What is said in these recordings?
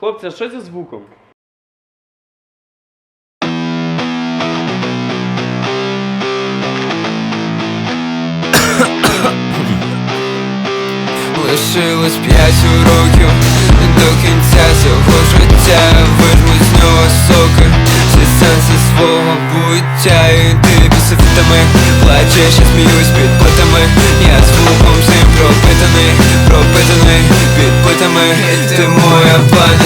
Хлопці, а що зі звуком? Лишилось п'ять уроків до кінця цього життя. Вижму з нього соки Всі сенси свого буття. І ти пісифітами Плачеш, я сміюсь під плитами Я звуком всім пропитаний Пропитаний під плитами Ти моя панацея,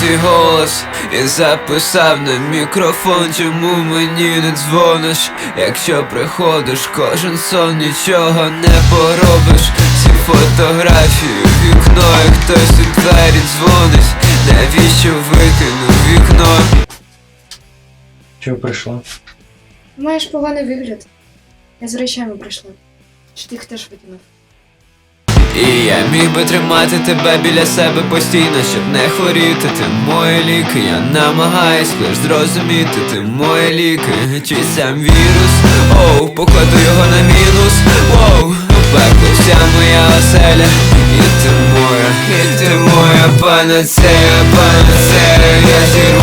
твій голос І записав на мікрофон Чому мені не дзвониш Якщо приходиш кожен сон Нічого не поробиш Всі фотографії в вікно І хтось у двері дзвонить Навіщо викинув вікно Чого прийшла? Маєш поганий вигляд. Я з речами прийшла. Чи ти їх теж викинув? Міг би тримати тебе біля себе постійно, щоб не хворіти. Ти мої ліки, я намагаюсь лиш зрозуміти, ти мої ліки, чи сам вірус, оу, покладу його на мінус, оу, пекло вся моя оселя, і ти моя, і ти моя панацея, панацея, я зірву